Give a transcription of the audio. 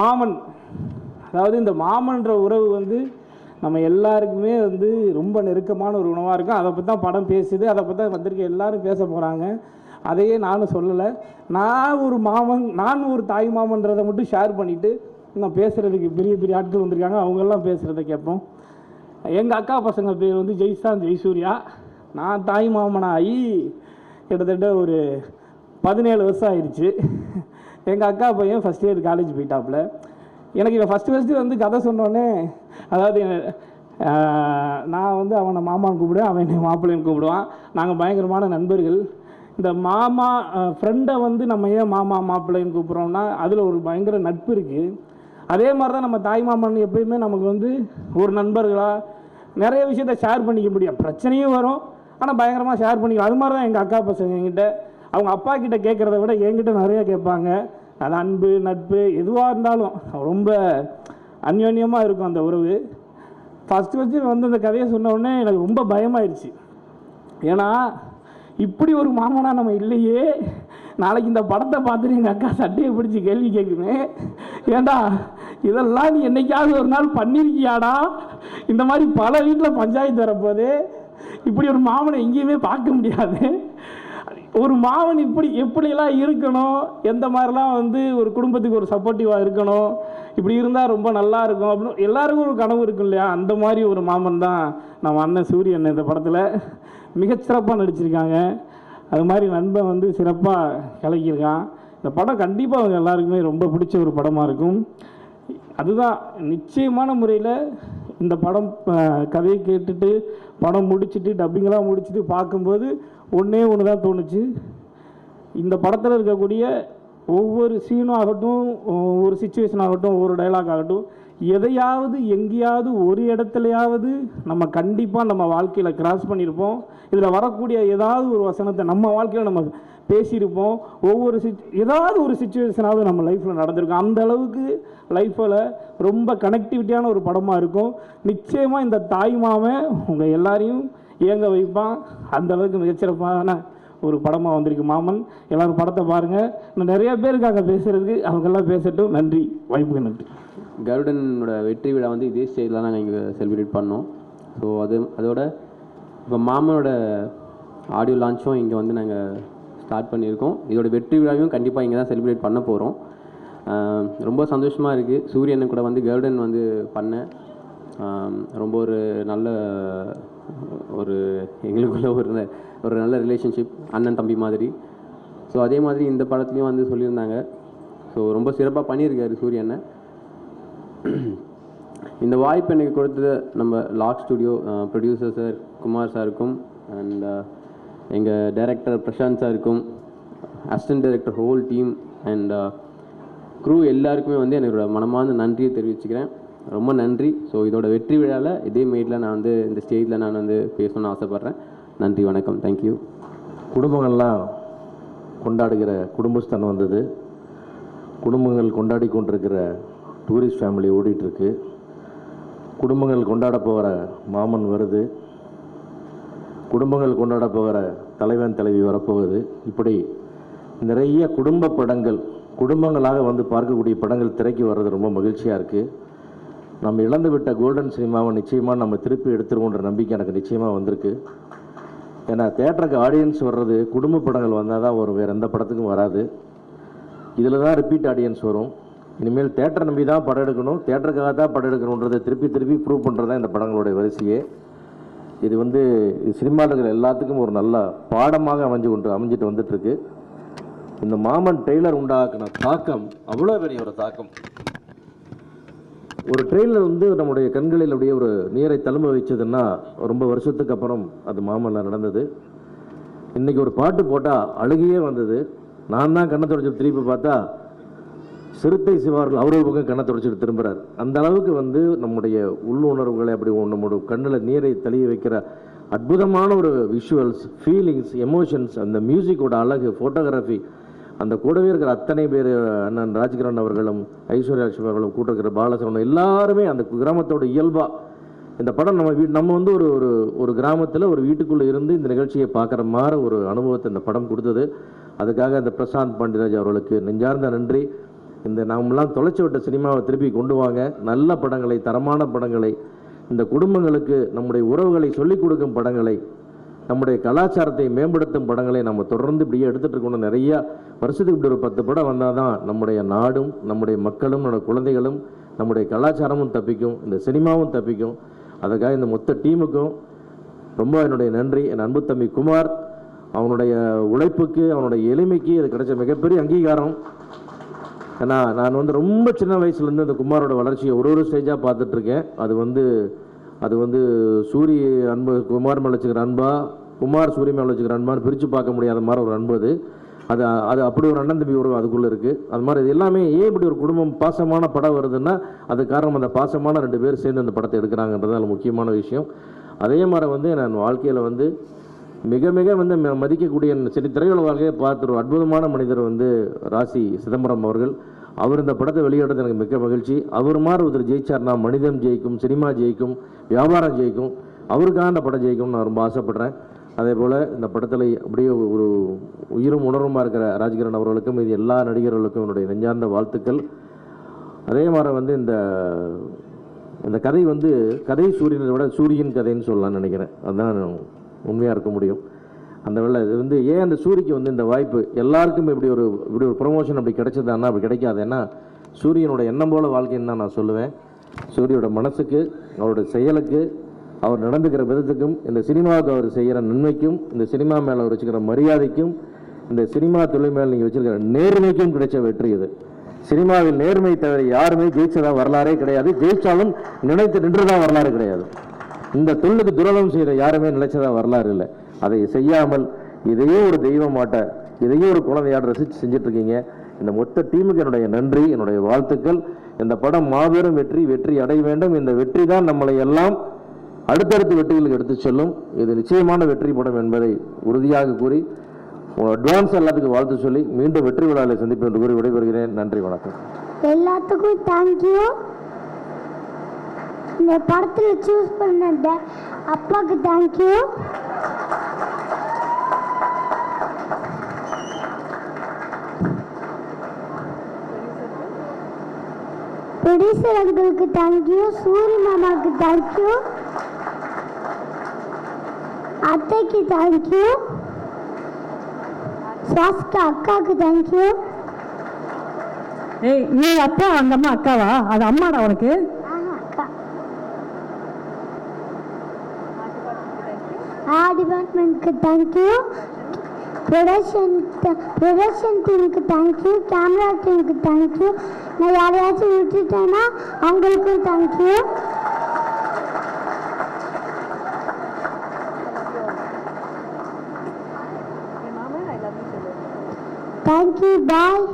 மாமன். அதாவது இந்த மாமன்ற உறவு வந்து நம்ம எல்லாருக்குமே வந்து ரொம்ப நெருக்கமான ஒரு உணவாக இருக்கும். அதை பற்றி தான் படம் பேசுது. அதை பற்றி தான் வந்திருக்க எல்லாரும் பேச போகிறாங்க அதையே நானும் சொல்லலை. நான் ஒரு மாமன் நான் ஒரு தாய் மாமன்றதை மட்டும் ஷேர் பண்ணிவிட்டு நான் பேசுகிறதுக்கு பெரிய பெரிய ஆட்கள் வந்திருக்காங்க. அவங்கெல்லாம் பேசுகிறத கேட்போம். எங்கள் அக்கா பசங்க பேர் வந்து ஜெய்சான் ஜெய்சூர்யா. நான் தாய் மாமனாகி கிட்டத்தட்ட ஒரு பதினேழு வருஷம் ஆயிடுச்சு. எங்கள் அக்கா பையன் ஃபஸ்ட் இயர் காலேஜ் போயிட்டாப்புல. எனக்கு இவன் ஃபஸ்ட்டு ஃபஸ்ட்டு வந்து கதை சொன்னோன்னே அதாவது நான் வந்து அவனை மாமான்னு கூப்பிடுவேன் அவன் என்னை மாப்பிள்ளைன்னு கூப்பிடுவான். நாங்கள் பயங்கரமான நண்பர்கள். இந்த மாமா ஃப்ரெண்டை வந்து நம்ம ஏன் மாமா மாப்பிள்ளைன்னு கூப்பிட்றோம்னா அதில் ஒரு பயங்கர நட்பு இருக்குது அதே மாதிரி தான் நம்ம தாய் மாமன் எப்பயுமே நமக்கு வந்து ஒரு நண்பர்களாக நிறைய விஷயத்த ஷேர் பண்ணிக்க முடியும். பிரச்சனையும் வரும். ஆனால் பயங்கரமாக ஷேர் பண்ணிக்கலாம். அது மாதிரி தான் எங்கள் அக்கா பசங்க எங்கிட்ட அவங்க அப்பா கிட்ட கேட்குறத விட என்கிட்ட நிறைய கேட்பாங்க. அது அன்பு நட்பு எதுவாக இருந்தாலும் ரொம்ப அந்யோன்யமாக இருக்கும் அந்த உறவு. ஃபஸ்ட்டு ஃபஸ்ட்டு வந்து அந்த கதையை சொன்ன உடனே எனக்கு ரொம்ப பயமாயிருச்சு. ஏன்னா இப்படி ஒரு மாமனா நம்ம இல்லையே. நாளைக்கு இந்த படத்தை பார்த்துட்டு எங்கள் அக்கா சட்டையை பிடிச்சி கேள்வி கேட்குமே. ஏண்டா இதெல்லாம் நீ என்னைக்காவது ஒரு நாள் பண்ணியிருக்கியாடா இந்த மாதிரி பல வீட்டில் பஞ்சாயத்து வரப்போது இப்படி ஒரு மாமனை எங்கேயுமே பார்க்க முடியாது. ஒரு மாமன் இப்படி எப்படிலாம் இருக்கணும்? எந்த மாதிரிலாம் வந்து ஒரு குடும்பத்துக்கு ஒரு சப்போர்ட்டிவாக இருக்கணும்? இப்படி இருந்தால் ரொம்ப நல்லா இருக்கும் அப்படின்னு எல்லாருக்கும் ஒரு கனவு இருக்கும் இல்லையா? அந்த மாதிரி ஒரு மாமன் தான் நம்ம அண்ணன் சூரியன் இந்த படத்தில். மிகச்சிறப்பாக நடிச்சிருக்காங்க. அது மாதிரி நண்பன் வந்து சிறப்பாக கலக்கியிருக்கான். இந்த படம் கண்டிப்பாக அவங்க எல்லாருக்குமே ரொம்ப பிடிச்ச ஒரு படமாக இருக்கும். அதுதான் நிச்சயமான முறையில் இந்த படம் கதையை கேட்டுட்டு படம் முடிச்சுட்டு டப்பிங்கெல்லாம் முடிச்சுட்டு பார்க்கும்போது ஒன்றே ஒன்று தான் தோணுச்சு. இந்த படத்தில் இருக்கக்கூடிய ஒவ்வொரு சீனும் ஆகட்டும் ஒவ்வொரு சுச்சுவேஷன் ஆகட்டும் ஒவ்வொரு டைலாக் ஆகட்டும் எதையாவது எங்கேயாவது ஒரு இடத்துலையாவது நம்ம கண்டிப்பாக நம்ம வாழ்க்கையில் கிராஸ் பண்ணியிருப்போம் இதில் வரக்கூடிய ஏதாவது ஒரு வசனத்தை நம்ம வாழ்க்கையில் நம்ம பேசியிருப்போம். ஒவ்வொரு சிச் ஏதாவது ஒரு சுச்சுவேஷனாவது நம்ம லைஃப்பில் நடந்திருக்கும். அந்த அளவுக்கு லைஃப்பில் ரொம்ப கனெக்டிவிட்டியான ஒரு படமாக இருக்கும். நிச்சயமாக இந்த தாய் மாமன் உங்கள் எல்லாரையும் இயங்க வைப்பான். அந்த அளவுக்கு மிகச்சிறப்பான ஒரு படமாக வந்திருக்கு மாமன். எல்லோரும் படத்தை பாருங்கள் இன்னும் நிறைய பேர் இருக்காங்க பேசுகிறதுக்கு அவங்கெல்லாம் பேசட்டும். நன்றி. வாய்ப்புக்கு நன்றி. கருடனோட வெற்றி விழா வந்து இதே ஸ்டேஜில் நாங்கள் இங்கே செலிப்ரேட் பண்ணோம். ஸோ அது அதோட இப்போ மாமனோட ஆடியோ லான்ச்சும் இங்கே வந்து நாங்கள் ஸ்டார்ட் பண்ணியிருக்கோம். இதோட வெற்றி விழாவையும் கண்டிப்பாக இங்கே தான் செலிப்ரேட் பண்ண போகிறோம் ரொம்ப சந்தோஷமாக இருக்குது சூரியனை கூட வந்து கேர்டன் வந்து பண்ணேன் ரொம்ப ஒரு நல்ல ஒரு எங்களுக்குள்ள ஒரு ஒரு நல்ல ரிலேஷன்ஷிப் அண்ணன் தம்பி மாதிரி. ஸோ அதே மாதிரி இந்த படத்துலையும் வந்து சொல்லியிருந்தாங்க. ஸோ ரொம்ப சிறப்பாக பண்ணியிருக்காரு சூரியனை. இந்த வாய்ப்பு எனக்கு கொடுத்தது நம்ம lock studio producer sir Kumar சாருக்கும் அண்ட் எங்கள் டைரக்டர் பிரசாந்த் சாருக்கும் assistant director whole team and crew எல்லாருக்குமே வந்து என்னோட மனமார்ந்த நன்றியை தெரிவிச்சுக்கிறேன். ரொம்ப நன்றி. ஸோ இதோட வெற்றி விழாவில் இதே மேட்டில் நான் வந்து இந்த ஸ்டேஜில் நான் வந்து பேசணும்னு ஆசைப்பட்றேன். நன்றி வணக்கம். தேங்க்யூ குடும்பங்கள்லாம் கொண்டாடுகிற குடும்பஸ்தான் வந்தது. குடும்பங்கள் கொண்டாடி கொண்டிருக்கிற டூரிஸ்ட் ஃபேமிலி ஓடிட்டுருக்கு குடும்பங்கள் கொண்டாட போகிற மாமன் வருது. குடும்பங்கள் கொண்டாட போகிற தலைவன் தலைவி வரப்போகுது. இப்படி நிறைய குடும்ப படங்கள் குடும்பங்களாக வந்து பார்க்கக்கூடிய படங்கள் திரைக்கு வர்றது ரொம்ப மகிழ்ச்சியாக இருக்குது நம்ம இழந்து விட்ட கோல்டன் சினிமாவை நிச்சயமாக நம்ம திருப்பி எடுத்துருவோன்ற நம்பிக்கை எனக்கு நிச்சயமாக வந்திருக்கு. ஏன்னா தேட்டருக்கு ஆடியன்ஸ் வர்றது குடும்ப படங்கள் வந்தால் தான் வரும் வேறு எந்த படத்துக்கும் வராது. இதில் தான் ரிப்பீட் ஆடியன்ஸ் வரும். இனிமேல் தேட்டரை நம்பி தான் படம் எடுக்கணும். தேட்டருக்காக தான் படம் எடுக்கணுன்றதை திருப்பி திருப்பி ப்ரூவ் பண்ணுறது தான் இந்த படங்களுடைய வரிசையே. இது வந்து சினிமாவில் எல்லாத்துக்கும் ஒரு நல்ல பாடமாக அமைஞ்சு கொண்டு அமைஞ்சிட்டு வந்துட்டுருக்கு. இந்த மாமன் டெய்லர் உண்டாக்குன தாக்கம் அவ்வளோ பெரிய ஒரு தாக்கம். ஒரு ட்ரெயிலர் வந்து நம்முடைய கண்களில் அப்படியே ஒரு நீரை தழும்ப வச்சதுன்னா ரொம்ப வருஷத்துக்கு அப்புறம் அது மாமல்ல நடந்தது. இன்றைக்கி ஒரு பாட்டு போட்டால் அழுகையே வந்தது. நான் தான் கண்ணை தொடச்சி திருப்பி பார்த்தா சிறுத்தை சிவார்கள் அவர்கள் பக்கம் கண்ணை தொடச்சிட்டு திரும்புகிறார் அந்த அளவுக்கு வந்து நம்முடைய உள்ளுணர்வுகளை அப்படி நம்முடைய கண்ணில் நீரை தளிய வைக்கிற அற்புதமான ஒரு விஷுவல்ஸ் ஃபீலிங்ஸ் எமோஷன்ஸ் அந்த மியூசிக்கோட அழகு ஃபோட்டோகிராஃபி அந்த கூடவே இருக்கிற அத்தனை பேர் அண்ணன் ராஜ்கிரண் அவர்களும் ஐஸ்வர்யா லட்சுமி அவர்களும் கூட்டிருக்கிற இருக்கிற எல்லாருமே அந்த கிராமத்தோட இயல்பாக இந்த படம் நம்ம வீ நம்ம வந்து ஒரு ஒரு ஒரு கிராமத்தில் ஒரு வீட்டுக்குள்ளே இருந்து இந்த நிகழ்ச்சியை பார்க்குற மாதிரி ஒரு அனுபவத்தை இந்த படம் கொடுத்தது. அதுக்காக இந்த பிரசாந்த் பாண்டியராஜ் அவர்களுக்கு நெஞ்சார்ந்த நன்றி. இந்த நாமெல்லாம் தொலைச்சி விட்ட சினிமாவை திருப்பி கொண்டு வாங்க. நல்ல படங்களை தரமான படங்களை. இந்த குடும்பங்களுக்கு நம்முடைய உறவுகளை சொல்லிக் கொடுக்கும் படங்களை நம்முடைய கலாச்சாரத்தை மேம்படுத்தும் படங்களை நம்ம தொடர்ந்து இப்படியே எடுத்துகிட்டு இருக்கணும் நிறையா வருஷத்துக்கு இப்படி ஒரு பத்து படம் வந்தால் தான் நம்முடைய நாடும் நம்முடைய மக்களும் நம்முடைய குழந்தைகளும் நம்முடைய கலாச்சாரமும் தப்பிக்கும் இந்த சினிமாவும் தப்பிக்கும். அதுக்காக இந்த மொத்த டீமுக்கும் ரொம்ப என்னுடைய நன்றி. என் அன்பு தம்பி குமார் அவனுடைய உழைப்புக்கு அவனுடைய எளிமைக்கு இது கிடைச்ச மிகப்பெரிய அங்கீகாரம். ஏன்னா நான் வந்து ரொம்ப சின்ன வயசுலேருந்து அந்த குமாரோட வளர்ச்சியை ஒரு ஒரு ஸ்டேஜாக பார்த்துட்ருக்கேன். அது வந்து அது வந்து சூரிய அன்பு குமார் மேலே வச்சுக்கிற அன்பா குமார் சூரிய மேலே வச்சுக்கிற அன்பான்னு பிரித்து பார்க்க முடியாத மாதிரி ஒரு அன்பு அது. அது அது அப்படி ஒரு அண்ணன் தம்பி உறவு அதுக்குள்ளே இருக்குது அது மாதிரி இது எல்லாமே ஏன் இப்படி ஒரு குடும்பம் பாசமான படம் வருதுன்னா அது காரணம் அந்த பாசமான ரெண்டு பேர் சேர்ந்து அந்த படத்தை எடுக்கிறாங்கன்றது அதில் முக்கியமான விஷயம். அதே மாதிரி வந்து நான் வாழ்க்கையில் வந்து மிக மிக வந்து ம- மதிக்கக்கூடிய சரி திரையுலக வாழ்க்கையை பார்த்து ஒரு அற்புதமான மனிதர் வந்து ராசி சிதம்பரம் அவர்கள். அவர் இந்த படத்தை வெளியிடுறது எனக்கு மிக்க மகிழ்ச்சி. அவர் மாதிரி ஒருத்தர் ஜெயிச்சார்னா மனிதம் ஜெயிக்கும் சினிமா ஜெயிக்கும் வியாபாரம் ஜெயிக்கும். அவருக்காக அந்த படம் ஜெயிக்கும்னு நான் ரொம்ப ஆசைப்படுறேன். அதே போல் இந்த படத்தில் அப்படியே ஒரு உயிரும் உணர்வுமாக இருக்கிற ராஜ்கிரண் அவர்களுக்கும் இது எல்லா நடிகர்களுக்கும் என்னுடைய நெஞ்சார்ந்த வாழ்த்துக்கள். அதே மாதிரி வந்து இந்த இந்த கதை வந்து கதை சூரியனை விட சூரியன் கதைன்னு சொல்லலாம்னு நினைக்கிறேன். அதுதான் உண்மையாக இருக்க முடியும். அந்த வேலை இது வந்து ஏன் அந்த சூரிக்கு வந்து இந்த வாய்ப்பு? எல்லாருக்கும் இப்படி ஒரு இப்படி ஒரு ப்ரொமோஷன் அப்படி கிடைச்சதான்னா அப்படி கிடைக்காது. ஏன்னா சூரியனோட எண்ணம் போல வாழ்க்கைன்னு தான் நான் சொல்லுவேன். சூரியோட மனசுக்கு அவரோட செயலுக்கு அவர் நடந்துக்கிற விதத்துக்கும் இந்த சினிமாவுக்கு அவர் செய்கிற நன்மைக்கும் இந்த சினிமா மேலே அவர் வச்சுக்கிற மரியாதைக்கும் இந்த சினிமா தொழில் மேலே நீங்கள் வச்சுருக்கிற நேர்மைக்கும் கிடைச்ச வெற்றி இது. சினிமாவில் நேர்மை தவிர யாருமே ஜெயிச்சதா வரலாறே கிடையாது. ஜெயிச்சாலும் நினைத்து நின்றுதான் வரலாறு கிடையாது. இந்த தொழிலுக்கு துரோகம் செய்கிற யாருமே நினைச்சதா வரலாறு இல்லை. அதை செய்யாமல் இதையே ஒரு தெய்வமாட்ட இதையே ஒரு குழந்தையாட ரசித்து செஞ்சுட்டு இருக்கீங்க இந்த மொத்த டீமுக்கு என்னுடைய நன்றி என்னுடைய வாழ்த்துக்கள். இந்த படம் மாபெரும் வெற்றி வெற்றி அடைய வேண்டும். இந்த வெற்றி தான் நம்மளை எல்லாம் அடுத்தடுத்த வெற்றிகளுக்கு எடுத்துச் செல்லும். இது நிச்சயமான வெற்றி படம் என்பதை உறுதியாக கூறி அட்வான்ஸ் எல்லாத்துக்கும் வாழ்த்து சொல்லி மீண்டும் வெற்றி விழாவில் சந்திப்பேன் என்று கூறி விடைபெறுகிறேன். நன்றி வணக்கம். எல்லாத்துக்கும் தேங்க்யூ இந்த படத்தில் சூஸ் பண்ண டே- அப்பாவுக்கு தேங்க்யூ ப்ரொடியூசர் அங்கிளுக்கு தேங்க்யூ சூரி மாமாவுக்கு தேங்க்யூ அத்தைக்கு தேங்க்யூ சுவாசிகா அக்காவுக்கு தேங்க்யூ ஏய் நீ அப்பா அந்த அம்மா அக்காவா? அது அம்மாடா உனக்கு அக்கா ஆ டிபார்ட்மெண்ட்க்கு தேங்க்யூ ப்ரொடக்ஷன் ப்ரொடக்ஷன் டீமுக்கு தேங்க்யூ கேமரா டீமுக்கு தேங்க்யூ நான் யாரையாச்சும் விட்டுட்டேன்னா அவங்களுக்கும் தேங்க்யூ தேங்க்யூ பாய்